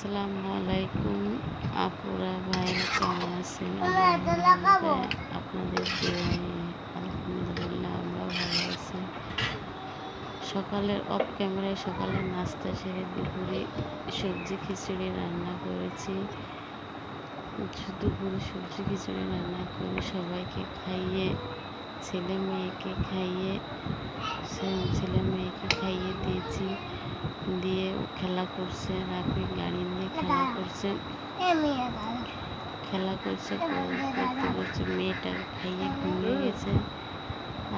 আসসালামু আলাইকুম। আপুরা ভাইরা কেমন আছেন? আপনাদের আলহামদুলিল্লাহ আমরা ভালো আছি। সকালের অফ ক্যামেরায় সকালের নাস্তা সেরে দুপুরে সবজি খিচুড়ি রান্না করেছি। দুপুরে সবজি খিচুড়ি রান্না করে সবাইকে খাইয়ে ছেলে মেয়েকে খাইয়ে ছেলে মেয়েকে খাইয়ে দিয়েছি দিয়ে ও খেলা করছে রাফি গাড়ি নিয়ে খেলা করছে খেলা করছে করতে করতে মেয়েটা খাইয়ে ঘুমিয়ে গেছে।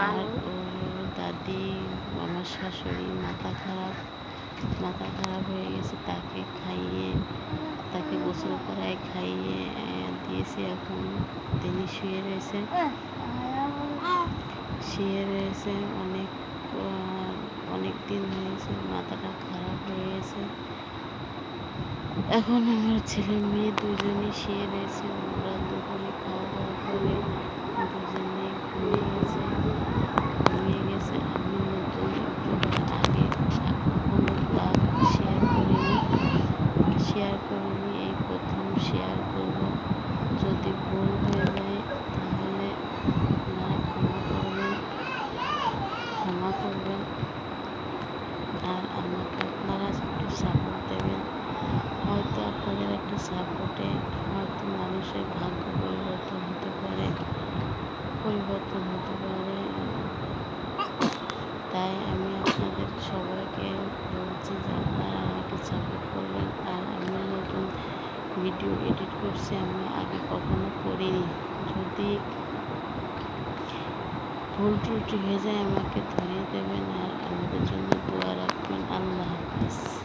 আর ওর দাদি আমার শাশুড়ি মাথা খারাপ মাথা খারাপ হয়ে গেছে তাকে খাইয়ে তাকে গোসল করায় খাইয়ে দিয়েছে এখন তিনি শুয়ে রয়েছে শুয়ে রয়েছে অনেক দিন হয়েছে মাথাটা খারাপ হয়ে গেছে। এখন আমার ছেলে মেয়ে দুজনে শুয়ে রয়েছে ওরা দুপুরে খাওয়া দাওয়া করে দুজনে ঘুমিয়ে গেছে ঘুমিয়ে গেছে আমি নতুন ইউটিউবার আগে কোনো ব্লগ শেয়ার করিনি শেয়ার করিনি এই প্রথম শেয়ার করব যদি ভুল হয়ে যায় তাহলে আপনারা ক্ষমা করবেন ক্ষমা করবেন আর আমাকে আপনারা একটু সাপোর্ট দেবেন হয়তো আপনাদের একটা সাপোর্টে হয়তো মানুষের ভাগ্য পরিবর্তন হতে পারে পরিবর্তন হতে পারে। তাই আমি আপনাদের সবাইকে বলছি যে আপনারা আমাকে সাপোর্ট করবেন। আর আমি নতুন ভিডিও এডিট করছি, আমি আগে কখনো করিনি। যদি ভুল ত্রুটি হয়ে যায়, আমাকে ধরিয়ে দেবেন। আর